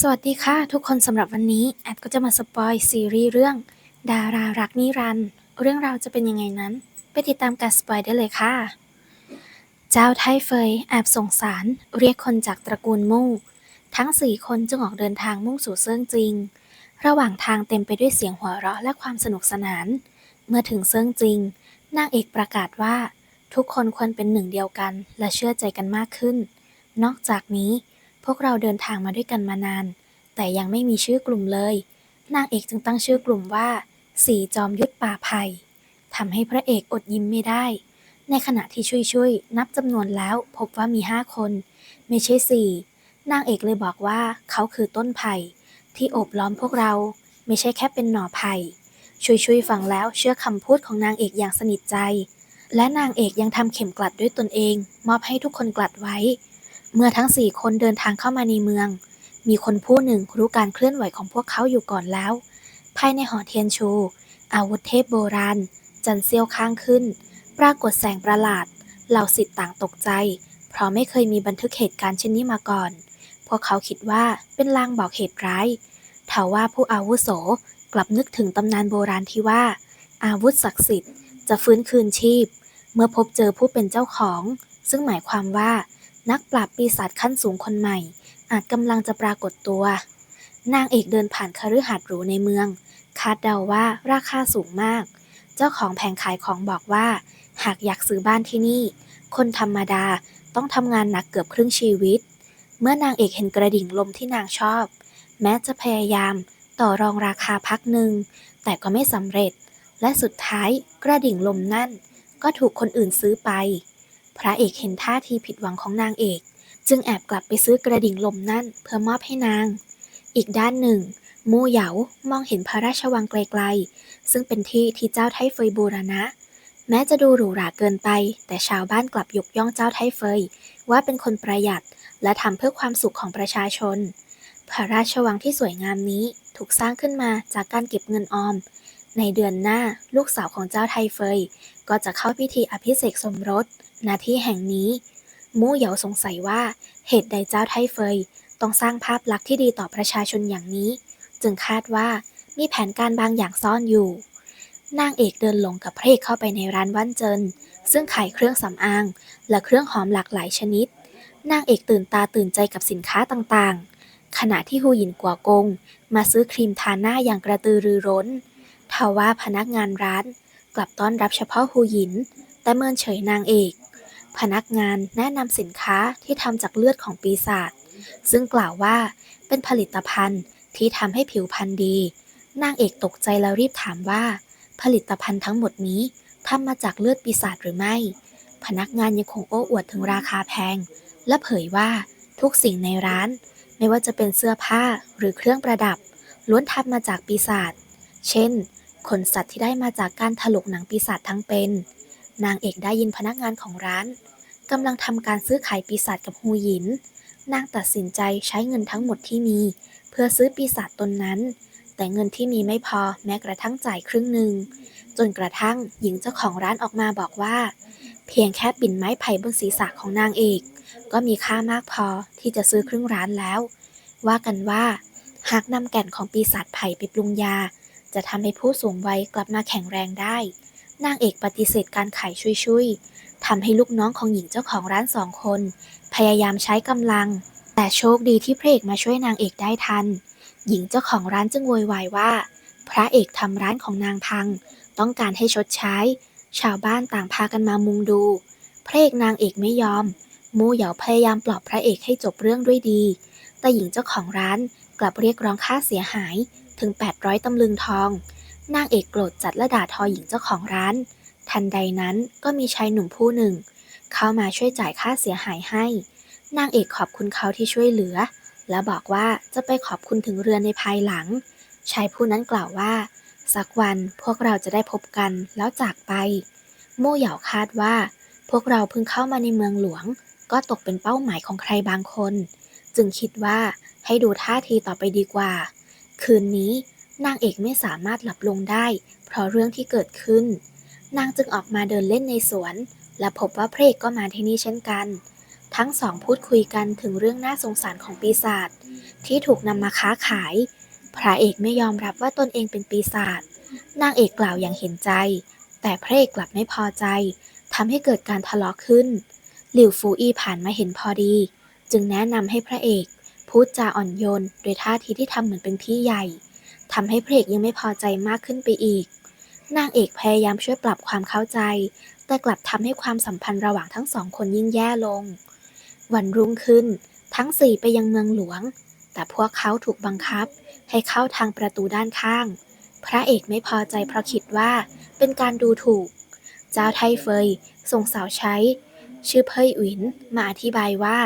สวัสดีค่ะ ทุกคนสำหรับวันนี้ แอดก็จะมาสปอยซีรีส์เรื่อง ดารารักนิรันด์เรื่องราวจะเป็นยังไงนั้น ไปติดตามการสปอยได้เลยค่ะ เจ้าไทเฟยแอบส่งสารเรียกคนจากตระกูลมู่ ทั้งสี่คนจึงออกเดินทางมุ่งสู่เซิ่งจริง ระหว่างทางเต็มไปด้วยเสียงหัวเราะและความสนุกสนาน เมื่อถึงเซิ่งจริงนางเอกประกาศว่า ทุกคนควรเป็นหนึ่งเดียวกัน และเชื่อใจกันมากขึ้น นอกจากนี้ พวกเราเดินทางมาด้วยกันมานาน แต่ยังไม่มีชื่อกลุ่มเลย นางเอกจึงตั้งชื่อกลุ่มว่า สีจอมยุทธป่าไผ่ทำให้พระเอกอดยิ้มไม่ได้ ในขณะที่ช่วยๆนับจำนวนแล้วพบว่ามีห้าคน ไม่ใช่สี่นางเอกเลยบอกว่าเขาคือต้นไผ่ที่โอบล้อมพวกเรา ไม่ใช่แค่เป็นหน่อไผ่ช่วยๆฟังแล้วเชื่อคำพูดของนางเอกอย่างสนิทใจ และนางเอกยังทำเข็มกลัดด้วยตนเอง มอบให้ทุกคนกลัดไว้ เมื่อทั้งสี่คนเดินทางเข้ามาในเมือง มีคนผู้หนึ่งรู้การเคลื่อนไหวของพวกเขาอยู่ก่อนแล้ว ภายในหอเทียนชู อาวุธเทพโบราณ จันเซียวข้างขึ้น ปรากฏแสงประหลาด เหล่าสิทธิ์ต่างตกใจ เพราะไม่เคยมีบันทึกเหตุการณ์เช่นนี้มาก่อน พวกเขาคิดว่าเป็นลางบอกเหตุร้ายทว่าผู้อาวุโสกลับนึกถึงตำนานโบราณที่ว่า อาวุธศักดิ์สิทธิ์จะฟื้นคืนชีพ เมื่อพบเจอผู้เป็นเจ้าของ ซึ่งหมายความว่า นักปราบปีศาจขั้นสูงคนใหม่ อาจกำลังจะปรากฏตัว นางเอกเดินผ่านคฤหาสน์หรูในเมือง คาดเดาว่าราคาสูงมาก เจ้าของแผงขายของบอกว่า หากอยากซื้อบ้านที่นี่ คนธรรมดาต้องทำงานหนักเกือบครึ่งชีวิต เมื่อนางเอกเห็นกระดิ่งลมที่นางชอบ แม้จะพยายามต่อรองราคาพักหนึ่ง แต่ก็ไม่สำเร็จ และสุดท้ายกระดิ่งลมนั่นก็ถูกคนอื่นซื้อไป พระเอกเห็นท่าทีผิดหวังของนางเอก จึงแอบกลับไปซื้อกระดิ่งลมนั่นเพื่อมอบให้นาง อีกด้านหนึ่ง มู่เหยามองเห็นพระราชวังไกลๆ ซึ่งเป็นที่ที่เจ้าไทเฟยบูรณะ แม้จะดูหรูหราเกินไป แต่ชาวบ้านกลับยกย่องเจ้าไทเฟย ว่าเป็นคนประหยัดและทำเพื่อความสุขของประชาชน พระราชวังที่สวยงามนี้ถูกสร้างขึ้นมาจากการเก็บเงินออม ในเดือนหน้าลูกสาวของเจ้าไทเฟย ก็จะเข้าพิธีอภิเษกสมรสณที่แห่งนี้ มู่เหยาสงสัยว่าเหตุใดเจ้าไทเฟย ต้องสร้างภาพลักษณ์ที่ดีต่อประชาชนอย่างนี้ จึงคาดว่ามีแผนการบางอย่างซ่อนอยู่ นางเอกเดินหลงกับพระเอกเข้าไปในร้านวันเจินซึ่งขายเครื่องสำอาง และเครื่องหอมหลากหลายชนิด นางเอกตื่นตาตื่นใจกับสินค้าต่างๆ ขณะที่ฮูหยินกัวกง มาซื้อครีมทาหน้าอย่างกระตือรือร้น ทว่าพนักงานร้านกลับต้อนรับเฉพาะฮูหยิน แต่เมินเฉยนางเอก พนักงานแนะนำสินค้าที่ทำจากเลือดของปีศาจซึ่งกล่าวว่าเป็นผลิตภัณฑ์ที่ทำให้ผิวพรรณดี นางเอกตกใจแล้วรีบถามว่า ผลิตภัณฑ์ทั้งหมดนี้ทำมาจากเลือดปีศาจหรือไม่ พนักงานยังคงโอ้อวดถึงราคาแพง และเผยว่าทุกสิ่งในร้าน ไม่ว่าจะเป็นเสื้อผ้าหรือเครื่องประดับ ล้วนทำมาจากปีศาจ เช่น ขนสัตว์ที่ได้มาจากการถลกหนังปีศาจทั้งเป็น นางเอกได้ยินพนักงานของร้านกำลังทำการซื้อขายปีศาจกับฮูหยิน นางตัดสินใจใช้เงินทั้งหมดที่มี เพื่อซื้อปีศาจตนนั้น แต่เงินที่มีไม่พอแม้กระทั่งจ่ายครึ่งหนึ่ง จนกระทั่งหญิงเจ้าของร้านออกมาบอกว่า เพียงแค่ปิ่นไม้ไผ่บนศีรษะของนางเอกก็มีค่ามากพอที่จะซื้อครึ่งร้านแล้ว ว่ากันว่า หากนำแก่นของปีศาจไผ่ไปปรุงยา จะทำให้ผู้สูงวัยกลับมาแข็งแรงได้ นางเอกปฏิเสธการขายชุยๆทำให้ลูกน้องของหญิงเจ้าของร้านสองคน พยายามใช้กำลัง แต่โชคดีที่พระเอกมาช่วยนางเอกได้ทัน หญิงเจ้าของร้านจึงโวยวายว่า พระเอกทำร้านของนางพัง ต้องการให้ชดใช้ ชาวบ้านต่างพากันมามุงดู พระเอกนางเอกไม่ยอม มู่เหยาพยายามปลอบพระเอกให้จบเรื่องด้วยดี แต่หญิงเจ้าของร้านกลับเรียกร้องค่าเสียหาย ถึง 800ตำลึงทอง นางเอกโกรธจัดและด่าทอหญิงเจ้าของร้าน ทันใดนั้นก็มีชายหนุ่มผู้หนึ่ง เข้ามาช่วยจ่ายค่าเสียหายให้ นางเอกขอบคุณเขาที่ช่วยเหลือ และบอกว่าจะไปขอบคุณถึงเรือนในภายหลัง ชายผู้นั้นกล่าวว่า สักวันพวกเราจะได้พบกันแล้วจากไป โม่เหยาคาดว่า พวกเราเพิ่งเข้ามาในเมืองหลวง ก็ตกเป็นเป้าหมายของใครบางคน จึงคิดว่าให้ดูท่าทีต่อไปดีกว่า คืนนี้นางเอกไม่สามารถหลับลงได้ เพราะเรื่องที่เกิดขึ้น นางจึงออกมาเดินเล่นในสวน และพบว่าพระเอกก็มาที่นี่เช่นกัน ทั้งสองพูดคุยกันถึงเรื่องน่าสงสารของปีศาจที่ถูกนำมาค้าขาย พระเอกไม่ยอมรับว่าตนเองเป็นปีศาจ นางเอกกล่าวอย่างเห็นใจ แต่พระเอกกลับไม่พอใจทำให้เกิดการทะเลาะขึ้น หลิวฟูอีผ่านมาเห็นพอดี จึงแนะนำให้พระเอก พูดจาอ่อนโยน โดยท่าทีที่ทำเหมือนเป็นพี่ใหญ่ทำให้พระเอกยังไม่พอใจมากขึ้นไปอีก นางเอกพยายามช่วยปรับความเข้าใจ แต่กลับทำให้ความสัมพันธ์ระหว่างทั้งสองคนยิ่งแย่ลง วันรุ่งขึ้น ทั้งสี่ไปยังเมืองหลวง แต่พวกเขาถูกบังคับ ให้เข้าทางประตูด้านข้าง พระเอกไม่พอใจเพราะคิดว่าเป็นการดูถูก เจ้าไทเฟยส่งสาวใช้ ชื่อเพยอินมาอธิบายว่า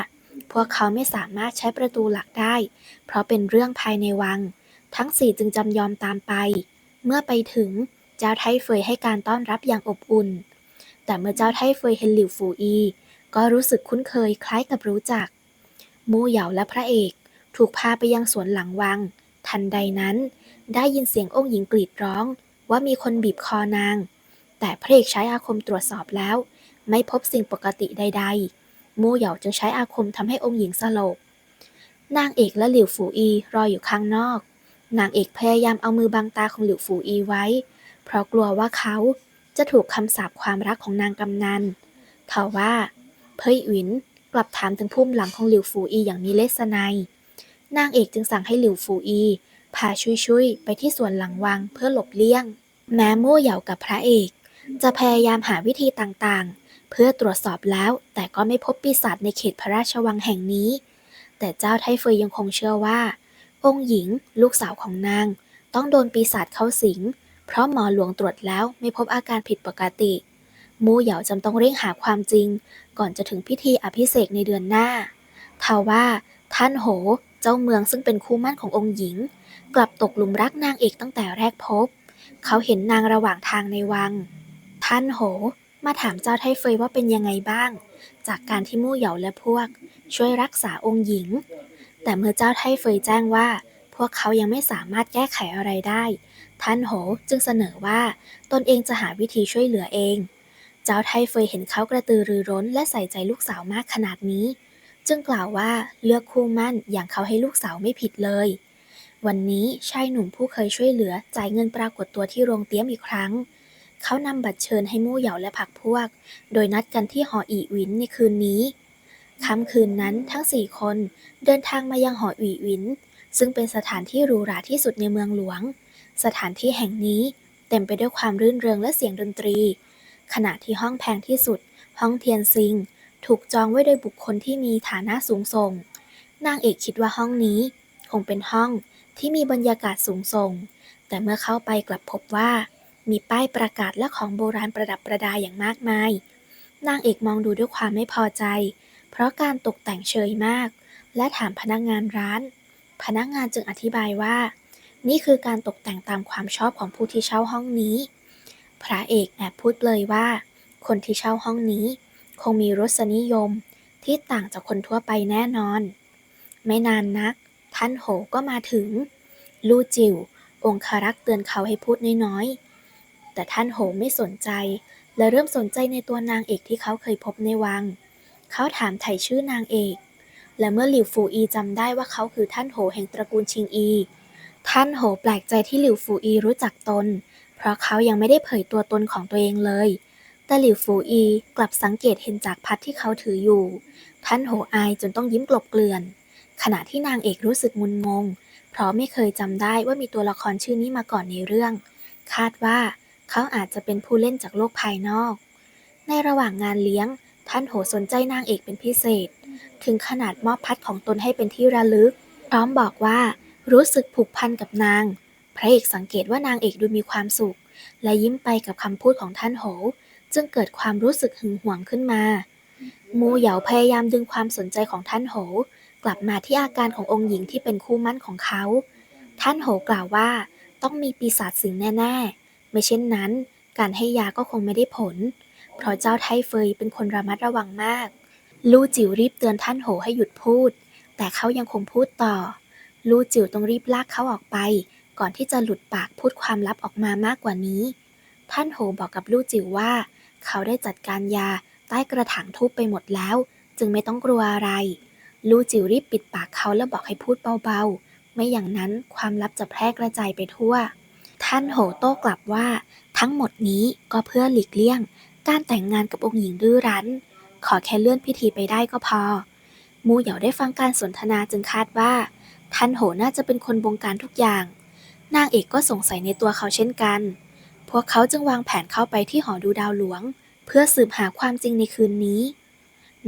พวกเขาไม่สามารถใช้ประตูหลักได้ เพราะเป็นเรื่องภายในวัง ทั้งสี่จึงจำยอมตามไป เมื่อไปถึงเจ้าไทเฟยให้การต้อนรับอย่างอบอุ่น แต่เมื่อเจ้าไทเฟยเห็นหลิวฟูอี ก็รู้สึกคุ้นเคยคล้ายกับรู้จัก มู่เหยาและพระเอก ถูกพาไปยังสวนหลังวัง ทันใดนั้น ได้ยินเสียงองค์หญิงกรีดร้อง ว่ามีคนบีบคอนาง แต่พระเอกใช้อาคมตรวจสอบแล้ว ไม่พบสิ่งปกติใด ๆ โม่เหยาจึงใช้อาคมทำให้องค์หญิงสลบ นางเอกและหลิวฟูอีรออยู่ข้างนอก นางเอกพยายามเอามือบังตาของหลิวฟูอีไว้ เพราะกลัวว่าเขาจะถูกคำสาปความรักของนางกำนันทว่า เพยอินกลับถามถึงพุ่มหลังของหลิวฟูอีอย่างมีเลสไนยนางเอกจึงสั่งให้หลิวฟูอีพาชุยชุยไปที่สวนหลังวังเพื่อหลบเลี่ยง แม้โม่เหยากับพระเอก จะพยายามหาวิธีต่างๆ เพื่อตรวจสอบแล้วแต่ก็ไม่พบปีศาจในเขตพระราชวังแห่งนี้ แต่เจ้าไทเฟยยังคงเชื่อว่า องค์หญิงลูกสาวของนาง ต้องโดนปีศาจเข้าสิง เพราะหมอหลวงตรวจแล้วไม่พบอาการผิดปกติ มูเหยาจำต้องเร่งหาความจริง ก่อนจะถึงพิธีอภิเษกในเดือนหน้าทว่า ท่านโห เจ้าเมืองซึ่งเป็นคู่มั่นขององค์หญิง กลับตกหลุมรักนางเอกตั้งแต่แรกพบ เขาเห็นนางระหว่างทางในวัง ท่านโห มาถามเจ้าไทเฟยว่าเป็นยังไงบ้าง จากการที่มู่เหยาและพวก ช่วยรักษาองค์หญิง แต่เมื่อเจ้าไทเฟยแจ้งว่า พวกเขายังไม่สามารถแก้ไขอะไรได้ ท่านโหจึงเสนอว่าตนเองจะหาวิธีช่วยเหลือเอง เจ้าไทเฟยเห็นเขากระตือรือร้นและใส่ใจลูกสาวมากขนาดนี้ จึงกล่าวว่าเลือกคู่มั่นอย่างเขาให้ลูกสาวไม่ผิดเลยวันนี้ชายหนุ่มผู้เคยช่วยเหลือจ่ายเงินปรากฏตัวที่โรงเตี้ยมอีกครั้ง เขานำบัตรเชิญให้มู่เหยาและพักพวก โดยนัดกันที่หออีหวินในคืนนี้ค่ำคืนนั้นทั้งสี่คนเดินทางมายังหออีหวิน ซึ่งเป็นสถานที่หรูหราที่สุดในเมืองหลวง สถานที่แห่งนี้เต็มไปด้วยความรื่นเริงและเสียงดนตรี ขณะที่ห้องแพงที่สุด ห้องเทียนซิง ถูกจองไว้โดยบุคคลที่มีฐานะสูงส่ง นางเอกคิดว่าห้องนี้ คงเป็นห้องที่มีบรรยากาศสูงส่ง แต่เมื่อเข้าไปกลับพบว่า มีป้ายประกาศและของโบราณประดับประดาอย่างมากมาย นางเอกมองดูด้วยความไม่พอใจ เพราะการตกแต่งเชยมาก และถามพนักงานร้าน พนักงานจึงอธิบายว่า นี่คือการตกแต่งตามความชอบของผู้ที่เช่าห้องนี้ พระเอกแอบพูดเลยว่า คนที่เช่าห้องนี้ คงมีรสนิยมที่ต่างจากคนทั่วไปแน่นอน ไม่นานนัก ท่านโหก็มาถึง ลู่จิ๋วองคารักษ์เตือนเขาให้พูดน้อยๆ แต่ท่านโหไม่สนใจ และเริ่มสนใจในตัวนางเอกที่เขาเคยพบในวัง เขาถามไถ่ชื่อนางเอก และเมื่อหลิวฟูอีจำได้ว่าเขาคือท่านโหแห่งตระกูลชิงอี ท่านโหแปลกใจที่หลิวฟูอีรู้จักตน เพราะเขายังไม่ได้เผยตัวตนของตัวเองเลย แต่หลิวฟูอีกลับสังเกตเห็นจากพัดที่เขาถืออยู่ ท่านโหอายจนต้องยิ้มกลบเกลื่อน ขณะที่นางเอกรู้สึกงุนงง เพราะไม่เคยจำได้ว่ามีตัวละครชื่อนี้มาก่อนในเรื่อง คาดว่า เขาอาจจะเป็นผู้เล่นจากโลกภายนอก ในระหว่างงานเลี้ยง ท่านโหสนใจนางเอกเป็นพิเศษ ถึงขนาดมอบพัดของตนให้เป็นที่ระลึก พร้อมบอกว่ารู้สึกผูกพันกับนาง พระเอกสังเกตว่านางเอกดูมีความสุข และยิ้มไปกับคำพูดของท่านโห จึงเกิดความรู้สึกหึงหวงขึ้นมา มูเหยาพยายามดึงความสนใจของท่านโห กลับมาที่อาการขององค์หญิงที่เป็นคู่มั่นของเขา ท่านโหกล่าวว่าต้องมีปีศาจสิงแน่ ๆ ไม่เช่นนั้น การให้ยาก็คงไม่ได้ผล เพราะเจ้าไทเฟยเป็นคนระมัดระวังมาก ลู่จิ๋วรีบเตือนท่านโหให้หยุดพูด แต่เขายังคงพูดต่อ ลู่จิ๋วต้องรีบลากเขาออกไป ก่อนที่จะหลุดปากพูดความลับออกมามากกว่านี้ ท่านโหบอกกับลู่จิ๋วว่า เขาได้จัดการยาใต้กระถางทูบไปหมดแล้ว จึงไม่ต้องกลัวอะไร ลู่จิ๋วรีบปิดปากเขาแล้วบอกให้พูดเบาๆ ไม่อย่างนั้นความลับจะแพร่กระจายไปทั่ว ท่านโหโต้กลับว่า ทั้งหมดนี้ก็เพื่อหลีกเลี่ยง การแต่งงานกับองค์หญิงดื้อรั้น ขอแค่เลื่อนพิธีไปได้ก็พอ มูเหยาได้ฟังการสนทนาจึงคาดว่า ท่านโหน่าจะเป็นคนบงการทุกอย่าง นางเอกก็สงสัยในตัวเขาเช่นกัน พวกเขาจึงวางแผนเข้าไปที่หอดูดาวหลวง เพื่อสืบหาความจริงในคืนนี้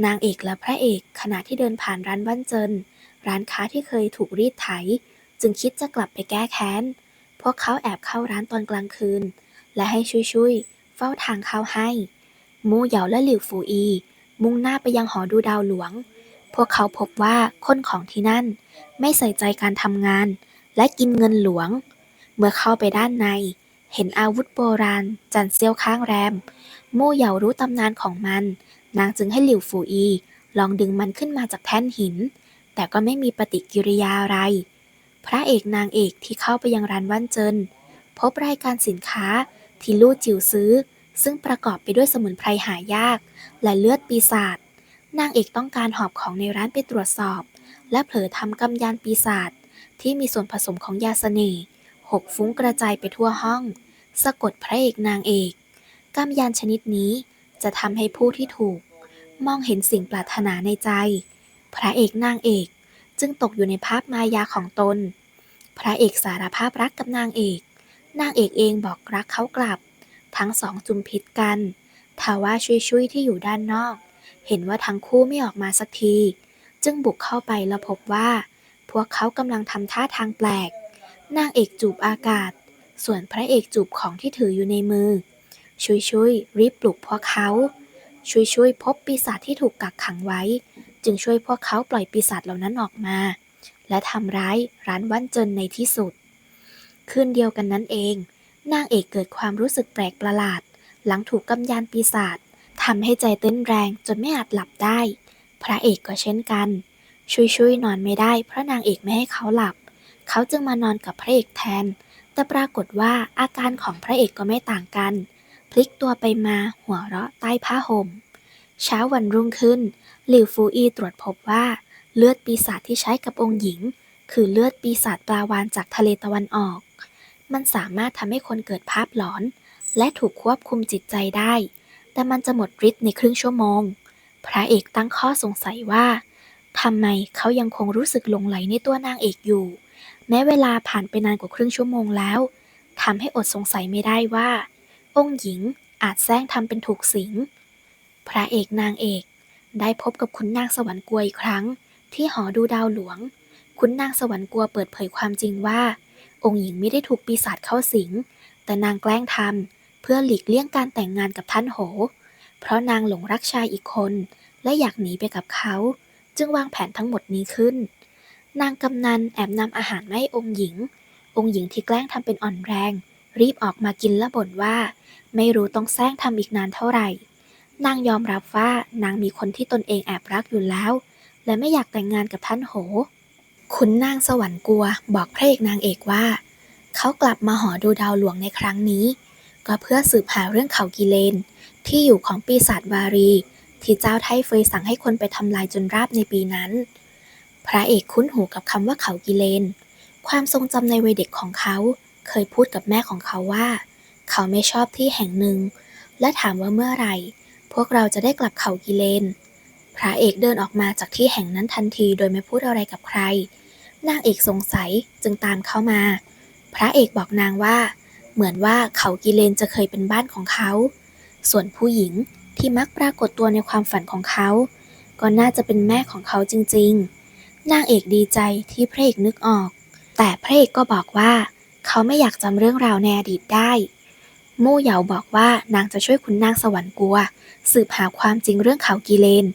นางเอกและพระเอกขณะที่เดินผ่านร้านบ้านเจินร้านค้าที่เคยถูกรีดไถ จึงคิดจะกลับไปแก้แค้น พวกเขาแอบเข้าร้านตอนกลางคืน และให้ชุยๆเฝ้าทางเข้าให้ มูเหยาและหลิวฟูอี มุ่งหน้าไปยังหอดูดาวหลวง พวกเขาพบว่าคนของที่นั่น ไม่ใส่ใจการทำงาน และกินเงินหลวง เมื่อเข้าไปด้านใน เห็นอาวุธโบราณ จันเซียวข้างแรม มู่เหยารู้ตำนานของมัน นางจึงให้หลิวฟูอี ลองดึงมันขึ้นมาจากแท่นหิน แต่ก็ไม่มีปฏิกิริยาอะไร พระเอกนางเอกที่เข้าไปยังร้านว่านเจิน พบรายการสินค้าที่ลู่จิ๋วซื้อ ซึ่งประกอบไปด้วยสมุนไพรหายาก และเลือดปีศาจนางเอกต้องการหอบของในร้านไปตรวจสอบ และเผลอทำกำยานปีศาจที่มีส่วนผสมของยาเสน่ห์หกฟุ้งกระจายไปทั่วห้อง สะกดพระเอกนางเอกกำยานชนิดนี้จะทำให้ผู้ที่ถูก มองเห็นสิ่งปรารถนาในใจ พระเอกนางเอก จึงตกอยู่ในภาพมายาของตน พระเอกสารภาพรักกับนางเอก นางเอกเองบอกรักเขากลับ ทั้งสองจุมพิษกันทว่าชุยๆที่อยู่ด้านนอก เห็นว่าทั้งคู่ไม่ออกมาสักที จึงบุกเข้าไปแล้วพบว่า พวกเขากำลังทำท่าทางแปลก นางเอกจูบอากาศ ส่วนพระเอกจูบของที่ถืออยู่ในมือ ชุยชุยรีบปลุกพวกเขา ชุยชุยพบปีศาจที่ถูกกักขังไว้ จึงช่วยพวกเขาปล่อยปีศาจเหล่านั้นออกมา และทำร้ายร้านวันเจินในที่สุด คืนเดียวกันนั้นเอง นางเอกเกิดความรู้สึกแปลกประหลาด หลังถูกกำยานปีศาจทำให้ใจเต้นแรงจนไม่อาจหลับได้ พระเอกก็เช่นกันชุยชุยนอนไม่ได้เพราะนางเอกไม่ให้เขาหลับ เขาจึงมานอนกับพระเอกแทน แต่ปรากฏว่าอาการของพระเอกก็ไม่ต่างกัน พลิกตัวไปมาหัวเราะใต้ผ้าห่ม เช้าวันรุ่งขึ้น หลิวฟูอีตรวจพบว่า เลือดปีศาจที่ใช้กับองค์หญิง คือเลือดปีศาจปลาวานจากทะเลตะวันออก มันสามารถทำให้คนเกิดภาพหลอน และถูกควบคุมจิตใจได้ แต่มันจะหมดฤทธิ์ในครึ่งชั่วโมง พระเอกตั้งข้อสงสัยว่าทำไมเขายังคงรู้สึกหลงไหลในตัวนางเอกอยู่ แม้เวลาผ่านไปนานกว่าครึ่งชั่วโมงแล้วทำให้อดสงสัยไม่ได้ว่า องค์หญิงอาจแซงทำเป็นถูกสิง พระเอกนางเอก ได้พบกับขุนนางสวรรค์กลัวอีกครั้ง ที่หอดูดาวหลวงขุนนางสวรรค์กลัวเปิดเผยความจริงว่า องค์หญิงไม่ได้ถูกปีศาจเข้าสิง แต่นางแกล้งทำเพื่อหลีกเลี่ยงการแต่งงานกับท่านโห เพราะนางหลงรักชายอีกคน และอยากหนีไปกับเขา จึงวางแผนทั้งหมดนี้ขึ้น นางกำนันแอบนำอาหารมาให้องค์หญิง องค์หญิงที่แกล้งทำเป็นอ่อนแรง รีบออกมากินและบ่นว่า ไม่รู้ต้องแซงทำอีกนานเท่าไหร่ นางยอมรับว่านางมีคนที่ตนเองแอบรักอยู่แล้ว และไม่อยากแต่งงานกับท่านโห ขุนนางสวรรค์กลัวบอกพระเอกนางเอกว่า เขากลับมาหอดูดาวหลวงในครั้งนี้ ก็เพื่อสืบหาเรื่องเขากิเลน ที่อยู่ของปีศาจวารี ที่เจ้าไทเฟยสั่งให้คนไปทำลายจนราบในปีนั้น พระเอกคุ้นหูกับคำว่าเขากิเลน ความทรงจำในวัยเด็กของเขาเคยพูดกับแม่ของเขาว่า เขาไม่ชอบที่แห่งหนึ่ง และถามว่าเมื่อไหร่ พวกเราจะได้กลับเขากิเลน พระเอกเดินออกมาจากที่แห่งนั้นทันทีโดยไม่พูดอะไรกับใคร นางเอกสงสัยจึงตามเข้ามา พระเอกบอกนางว่า เหมือนว่าเขากิเลนจะเคยเป็นบ้านของเขา ส่วนผู้หญิงที่มักปรากฏตัวในความฝันของเขา ก็น่าจะเป็นแม่ของเขาจริงๆ นางเอกดีใจที่พระเอกนึกออก แต่พระเอกก็บอกว่า เขาไม่อยากจำเรื่องราวในอดีตได้ มู่เหยาบอกว่านางจะช่วยคุณนางสวรรค์กัว สืบหาความจริงเรื่องเขากิเลน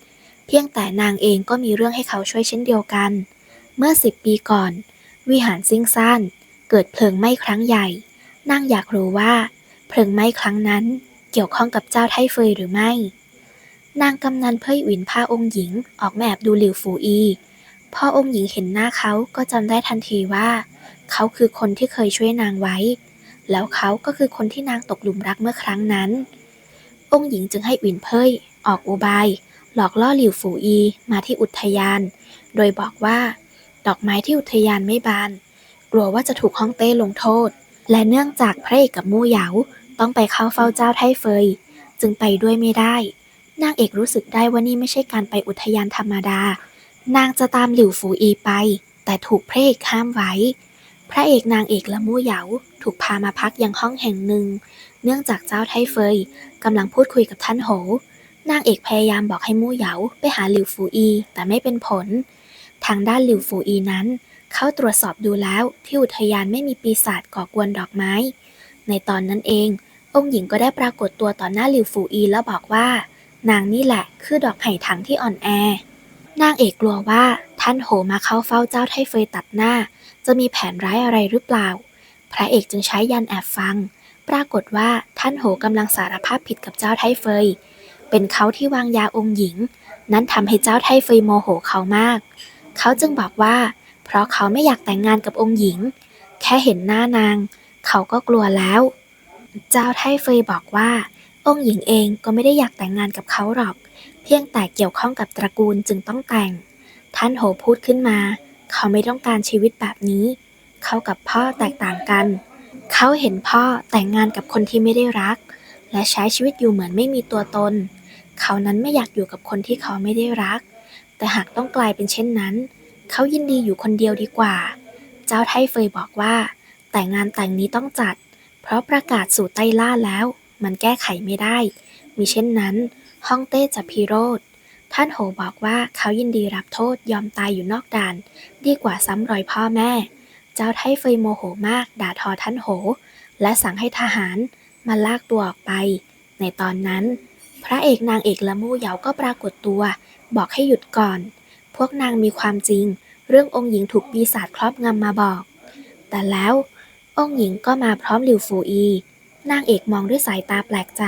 เพียงแต่นางเองก็มีเรื่องให้เขาช่วยเช่นเดียวกัน เมื่อสิบปีก่อน วิหารซิ่งซ่านเกิดเพลิงไหม้ครั้งใหญ่ นางอยากรู้ว่า เพลิงไหม้ครั้งนั้นเกี่ยวข้องกับเจ้าไทเฟยหรือไม่ นางกำนันเพ่ยหวินพาองค์หญิงออกมาแอบดูหลิวฟูอี พอองค์หญิงเห็นหน้าเขาก็จำได้ทันทีว่า เขาคือคนที่เคยช่วยนางไว้ แล้วเขาก็คือคนที่นางตกหลุมรักเมื่อครั้งนั้น องค์หญิงจึงให้หวินเพ่ยออกอุบาย หลอกล่อหลิวฝูอีมาที่อุทยาน โดยบอกว่า ดอกไม้ที่อุทยานไม่บาน กลัวว่าจะถูกฮ่องเต้ลงโทษ และเนื่องจากพระเอกกับมู่เหยาต้องไปเข้าเฝ้าเจ้าไทเฟย จึงไปด้วยไม่ได้ นางเอกรู้สึกได้ว่านี่ไม่ใช่การไปอุทยานธรรมดา นางจะตามหลิวฝูอีไป แต่ถูกพระเอกห้ามไว้ พระเอกนางเอกและมู่เหยาถูกพามาพักยังห้องแห่งหนึ่ง เนื่องจากเจ้าไทเฟยกำลังพูดคุยกับท่านโห นางเอกพยายามบอกให้มู่เหยาไปหาหลิวฟูอีแต่ไม่เป็นผล ทางด้านหลิวฟูอีนั้น เขาตรวจสอบดูแล้วที่อุทยานไม่มีปีศาจก่อกวนดอกไม้ ในตอนนั้นเอง องค์หญิงก็ได้ปรากฏตัวต่อหน้าหลิวฟูอีแล้วบอกว่า นางนี่แหละคือดอกไห่ถังที่อ่อนแอนางเอกกลัวว่าท่านโหมาเข้าเฝ้าเจ้าไทเฟยตัดหน้า จะมีแผนร้ายอะไรหรือเปล่า พระเอกจึงใช้ยันแอบฟัง ปรากฏว่าท่านโหกำลังสารภาพผิดกับเจ้าไทเฟย เป็นเขาที่วางยาองค์หญิง นั้นทำให้เจ้าไทเฟยโมโหเขามาก เขาจึงบอกว่า เพราะเขาไม่อยากแต่งงานกับองค์หญิง แค่เห็นหน้านาง เขาก็กลัวแล้ว เจ้าไทเฟยบอกว่า องค์หญิงเองก็ไม่ได้อยากแต่งงานกับเขาหรอก เพียงแต่เกี่ยวข้องกับตระกูลจึงต้องแต่ง ท่านโหพูดขึ้นมา เขาไม่ต้องการชีวิตแบบนี้ เขากับพ่อแตกต่างกัน เขาเห็นพ่อแต่งงานกับคนที่ไม่ได้รัก และใช้ชีวิตอยู่เหมือนไม่มีตัวตน เขานั้นไม่อยากอยู่กับคนที่เขาไม่ได้รัก แต่หากต้องกลายเป็นเช่นนั้น เขายินดีอยู่คนเดียวดีกว่า เจ้าไทเฟยบอกว่า แต่งงานแต่งนี้ต้องจัด เพราะประกาศสู่ไต้ล่าแล้ว มันแก้ไขไม่ได้ มิเช่นนั้น ฮ่องเต้จะพิโรธ ท่านโหบอกว่าเขายินดีรับโทษยอมตายอยู่นอกด่าน ดีกว่าซ้ำรอยพ่อแม่ เจ้าไทเฟยโมโหมากด่าทอท่านโห และสั่งให้ทหารมาลากตัวออกไป ในตอนนั้น พระเอกนางเอกละมู่เหยาก็ปรากฏตัว บอกให้หยุดก่อน พวกนางมีความจริง เรื่ององค์หญิงถูกปีศาจครอบงำมาบอก แต่แล้ว องค์หญิงก็มาพร้อมหลิวฟูอี นางเอกมองด้วยสายตาแปลกใจ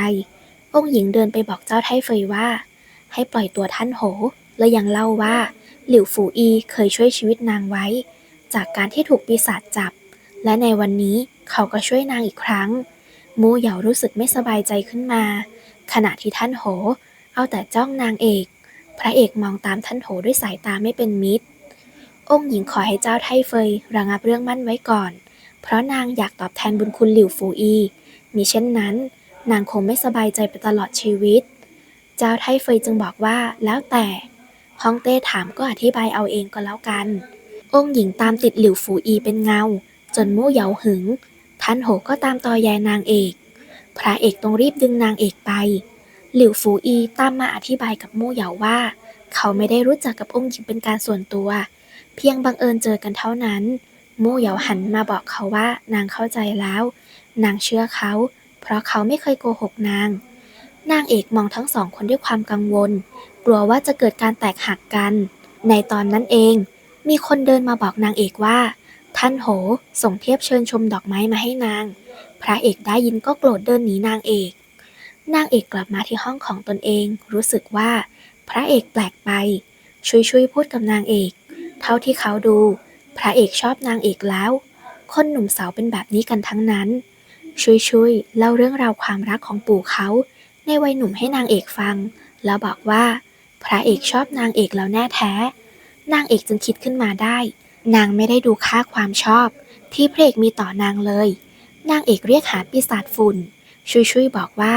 องค์หญิงเดินไปบอกเจ้าไทเฟยว่า ให้ปล่อยตัวท่านโห และยังเล่าว่า หลิวฟูอีเคยช่วยชีวิตนางไว้ จากการที่ถูกปีศาจจับ และในวันนี้เขาก็ช่วยนางอีกครั้ง มูเหยารู้สึกไม่สบายใจขึ้นมา ขณะที่ท่านโห เอาแต่จ้องนางเอก พระเอกมองตามท่านโหด้วยสายตาไม่เป็นมิตร องค์หญิงขอให้เจ้าไทเฟยระงับเรื่องมั่นไว้ก่อน เพราะนางอยากตอบแทนบุญคุณหลิวฟูอีมิเช่นนั้น นางคงไม่สบายใจไปตลอดชีวิต เจ้าไทเฟยจึงบอกว่าแล้วแต่ฮ่องเต้ถามก็อธิบายเอาเองก็แล้วกัน องค์หญิงตามติดหลิวฟูอีเป็นเงา จนมู่เหยาหึง ท่านโหก็ตามตอแยนางเอก พระเอกต้องรีบดึงนางเอกไป หลิวฟูอีตามมาอธิบายกับมู่เหยาว่า เขาไม่ได้รู้จักกับองค์หญิงเป็นการส่วนตัว เพียงบังเอิญเจอกันเท่านั้น มู่เหยาหันมาบอกเขาว่านางเข้าใจแล้ว นางเชื่อเขา เพราะเขาไม่เคยโกหกนาง นางเอกมองทั้งสองคนด้วยความกังวล กลัวว่าจะเกิดการแตกหักกัน ในตอนนั้นเอง มีคนเดินมาบอกนางเอกว่า ท่านโห ส่งเทียบเชิญชมดอกไม้มาให้นาง พระเอกได้ยินก็โกรธเดินหนีนางเอก นางเอกกลับมาที่ห้องของตนเอง รู้สึกว่า พระเอกแปลกไป ช่วยช่วยพูดกับนางเอก เท่าที่เขาดู พระเอกชอบนางเอกแล้ว คนหนุ่มสาวเป็นแบบนี้กันทั้งนั้น ช่วยช่วยเล่าเรื่องราวความรักของปู่เขา ในวัยหนุ่มให้นางเอกฟัง แล้วบอกว่า พระเอกชอบนางเอกแล้วแน่แท้ นางเอกจึงคิดขึ้นมาได้ นางไม่ได้ดูค่าความชอบ ที่พระเอกมีต่อนางเลย นางเอกเรียกหาปีศาจฝุ่น ชุยชุยบอกว่า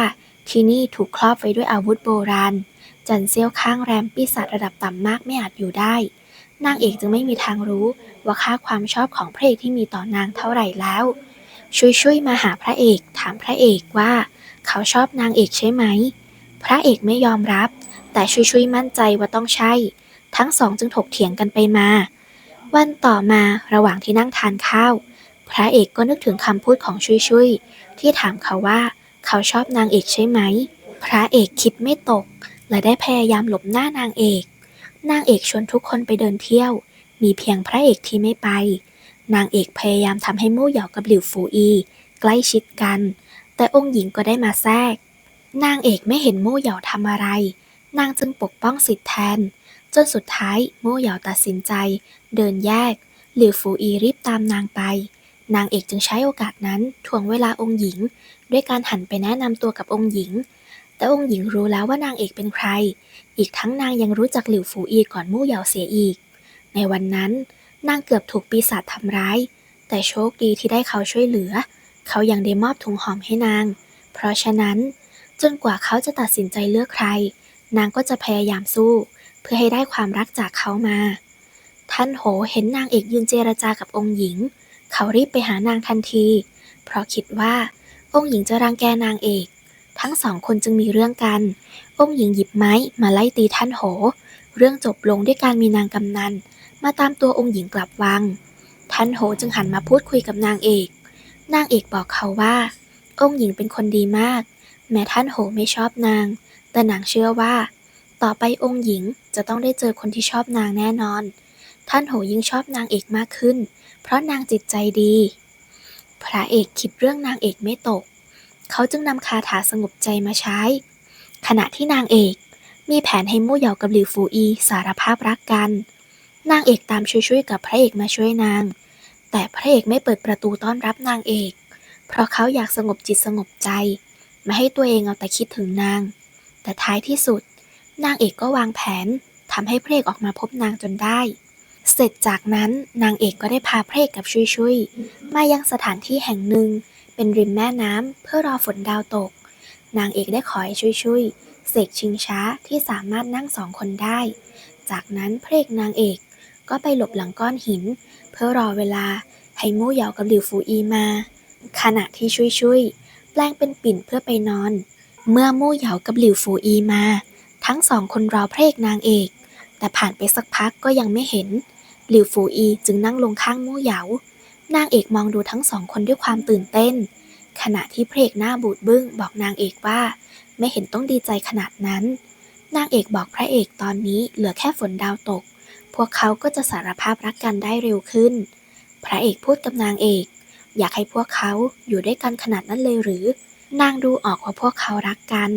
ที่นี่ถูกครอบไว้ด้วยอาวุธโบราณ จันเซียวข้างแรมปีศาจระดับต่ำมากไม่อาจอยู่ได้ นางเอกจึงไม่มีทางรู้ว่าค่าความชอบของพระเอกที่มีต่อนางเท่าไหร่แล้วชุยชุยมาหาพระเอก ถามพระเอกว่า เขาชอบนางเอกใช่ไหม พระเอกไม่ยอมรับ แต่ชุยชุยมั่นใจว่าต้องใช่ ทั้งสองจึงถกเถียงกันไปมา วันต่อมาระหว่างที่นั่งทานข้าว พระเอกก็นึกถึงคำพูดของชุยชุยที่ถามเขาว่าเขาชอบนางเอกใช่ไหม พระเอกคิดไม่ตก และได้พยายามหลบหน้านางเอก นางเอกชวนทุกคนไปเดินเที่ยว มีเพียงพระเอกที่ไม่ไป นางเอกพยายามทำให้มู่หยากับหลิวฟูอี ใกล้ชิดกัน แต่องค์หญิงก็ได้มาแทรก นางเอกไม่เห็นมู่เหยาทำอะไร นางจึงปกป้องสิทธิแทน จนสุดท้ายมู่เหยาตัดสินใจ เดินแยกหลิวฟูอีรีบตามนางไป นางเอกจึงใช้โอกาสนั้นถ่วงเวลาองค์หญิง ด้วยการหันไปแนะนำตัวกับองค์หญิง แต่องค์หญิงรู้แล้วว่านางเอกเป็นใคร อีกทั้งนางยังรู้จักหลิวฟูอีก่อนมู่เหยาเสียอีก ในวันนั้นนางเกือบถูกปีศาจทำร้าย แต่โชคดีที่ได้เขาช่วยเหลือ เขายังได้มอบถุงหอมให้นาง เพราะฉะนั้น จนกว่าเขาจะตัดสินใจเลือกใคร นางก็จะพยายามสู้ เพื่อให้ได้ความรักจากเขามา ท่านโหเห็นนางเอกยืนเจรจากับองค์หญิง เขารีบไปหานางทันที เพราะคิดว่า องค์หญิงจะรังแกนางเอก ทั้งสองคนจึงมีเรื่องกัน องค์หญิงหยิบไม้มาไล่ตีท่านโห เรื่องจบลงด้วยการมีนางกำนันมาตามตัวองค์หญิงกลับวัง ท่านโหจึงหันมาพูดคุยกับนางเอก นางเอกบอกเขาว่า องค์หญิงเป็นคนดีมาก แม้ท่านโหไม่ชอบนาง แต่นางเชื่อว่า ต่อไปองค์หญิงจะต้องได้เจอคนที่ชอบนางแน่นอน ท่านโหยิ่งชอบนางเอกมากขึ้น เพราะนางจิตใจดี พระเอกคิดเรื่องนางเอกไม่ตก เขาจึงนำคาถาสงบใจมาใช้ ขณะที่นางเอกมีแผนให้มู่เหยากับหลิวฟูอีสารภาพรักกัน นางเอกตามช่วยๆกับพระเอกมาช่วยนาง แต่พระเอกไม่เปิดประตูต้อนรับนางเอก เพราะเขาอยากสงบจิตสงบใจ ไม่ให้ตัวเองเอาแต่คิดถึงนาง แต่ท้ายที่สุด นางเอกก็วางแผนทำให้พระเอกออกมาพบนางจนได้ เสร็จจากนั้นนางเอกก็ได้พาพระเอกกับชุยๆมายังสถานที่แห่งหนึ่ง เป็นริมแม่น้ำเพื่อรอฝนดาวตก นางเอกได้ขอให้ชุยๆเสกชิงช้าที่สามารถนั่งสองคนได้ จากนั้นพระเอกนางเอกก็ไปหลบหลังก้อนหิน เพื่อรอเวลาให้มู่เหยากับหลิวฟูอีมา ขณะที่ชุยๆแปลงเป็นปิ่นเพื่อไปนอน เมื่อมู่เหยากับหลิวฟูอีมา ทั้งสองคนรอพระเอกนางเอก แต่ผ่านไปสักพักก็ยังไม่เห็น หลิวฟูอีจึงนั่งลงข้างมู่เหยานางเอกมองดูทั้งสองคนด้วยความตื่นเต้น ขณะที่พระเอกหน้าบูดบึ้งบอกนางเอกว่า ไม่เห็นต้องดีใจขนาดนั้น นางเอกบอกพระเอกตอนนี้เหลือแค่ฝนดาวตก วกเขาก็จะสารภาพรักกันได้เร็วขึ้น พระเอกพูดกับนางเอก อยากให้พวกเขาอยู่ด้วยกันขนาดนั้นเลยหรือ นางดูออกว่าพวกเขารักกัน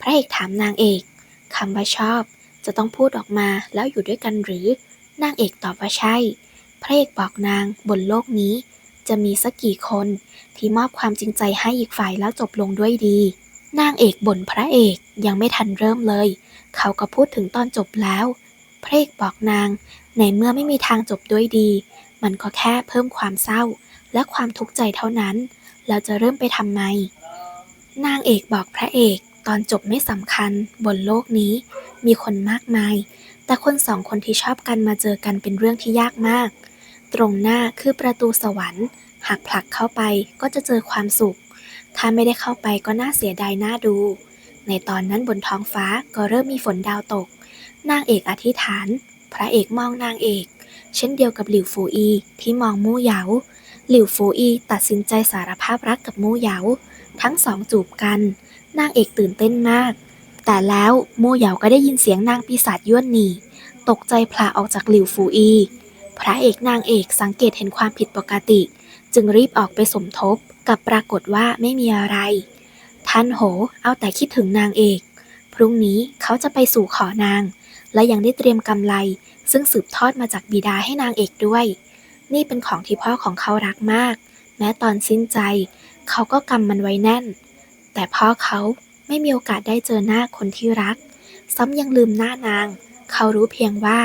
พระเอกถามนางเอกคำว่าชอบ จะต้องพูดออกมาแล้วอยู่ด้วยกันหรือ นางเอกตอบว่าใช่ พระเอกบอกนางบนโลกนี้ จะมีสักกี่คนที่มอบความจริงใจให้อีกฝ่ายแล้วจบลงด้วยดี นางเอกบ่นพระเอกยังไม่ทันเริ่มเลย เขาก็พูดถึงตอนจบแล้ว พระเอกบอกนาง ในเมื่อไม่มีทางจบด้วยดี มันก็แค่เพิ่มความเศร้า และความทุกข์ใจเท่านั้น แล้วจะเริ่มไปทำไม นางเอกบอกพระเอกตอนจบไม่สำคัญบนโลกนี้ มีคนมากมาย แต่คนสองคนที่ชอบกันมาเจอกันเป็นเรื่องที่ยากมาก ตรงหน้าคือประตูสวรรค์ หากผลักเข้าไปก็จะเจอความสุข ถ้าไม่ได้เข้าไปก็น่าเสียดายน่าดู ในตอนนั้นบนท้องฟ้าก็เริ่มมีฝนดาวตก นางเอกอธิษฐาน พระเอกมองนางเอก เช่นเดียวกับหลิวฟูอีที่มองมู่เหยา หลิวฟูอีตัดสินใจสารภาพรักกับมู่เหยา ทั้งสองจูบกัน นางเอกตื่นเต้นมาก แต่แล้วมู่เหยาก็ได้ยินเสียงนางปีศาจย้วนหนีตกใจพลาออกจากหลิวฟูอี พระเอกนางเอกสังเกตเห็นความผิดปกติ จึงรีบออกไปสมทบกับปรากฏว่าไม่มีอะไร ท่านโห เอาแต่คิดถึงนางเอก พรุ่งนี้เขาจะไปสู่ขอนาง และยังได้เตรียมกำไล ซึ่งสืบทอดมาจากบิดาให้นางเอกด้วย นี่เป็นของที่พ่อของเขารักมาก แม้ตอนสิ้นใจ เขาก็กำมันไว้แน่น แต่พ่อเขาไม่มีโอกาสได้เจอหน้าคนที่รัก ซ้ำยังลืมหน้านาง เขารู้เพียงว่า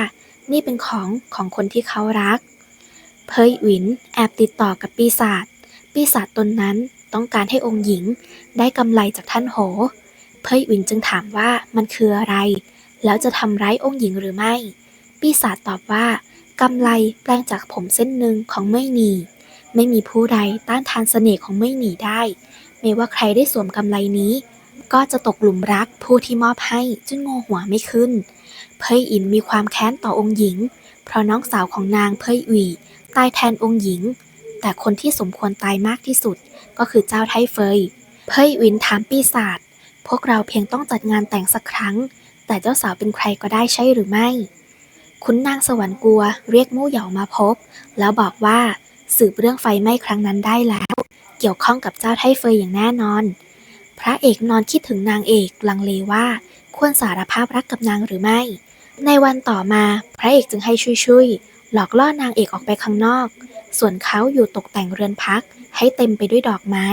นี่เป็นของของคนที่เขารัก เพยหวินแอบติดต่อกับปีศาจ ปีศาจตนนั้นต้องการให้องค์หญิงได้กำไรจากท่านโห เพยหวินจึงถามว่ามันคืออะไร แล้วจะทำร้ายองค์หญิงหรือไม่ ปีศาจตอบว่ากำไรแปลงจากผมเส้นหนึ่งของเม่หนี ไม่มีผู้ใดต้านทานเสน่ห์ของเม่หนีได้ ไม่ว่าใครได้สวมกำไรนี้ ก็จะตกหลุมรักผู้ที่มอบให้จึงโงหัวไม่ขึ้น เพยอินมีความแค้นต่อองค์หญิง เพราะน้องสาวของนางเพยหวีตายแทนองค์หญิง แต่คนที่สมควรตายมากที่สุดก็คือเจ้าไทเฟย เพยอินถามปีศาจพวกเราเพียงต้องจัดงานแต่งสักครั้ง แต่เจ้าสาวเป็นใครก็ได้ใช่หรือไม่ คุณนางสวรรค์กลัว เรียกมู่เหยามาพบ แล้วบอกว่าสืบเรื่องไฟไหม้ครั้งนั้นได้แล้ว เกี่ยวข้องกับเจ้าไทเฟยอย่างแน่นอน พระเอกนอนคิดถึงนางเอกลังเลว่าควรสารภาพรักกับนางหรือไม่ ในวันต่อมาพระเอกจึงให้ชุยๆหลอกล่อนางเอกออกไปข้างนอก ส่วนเขาอยู่ตกแต่งเรือนพักให้เต็มไปด้วยดอกไม้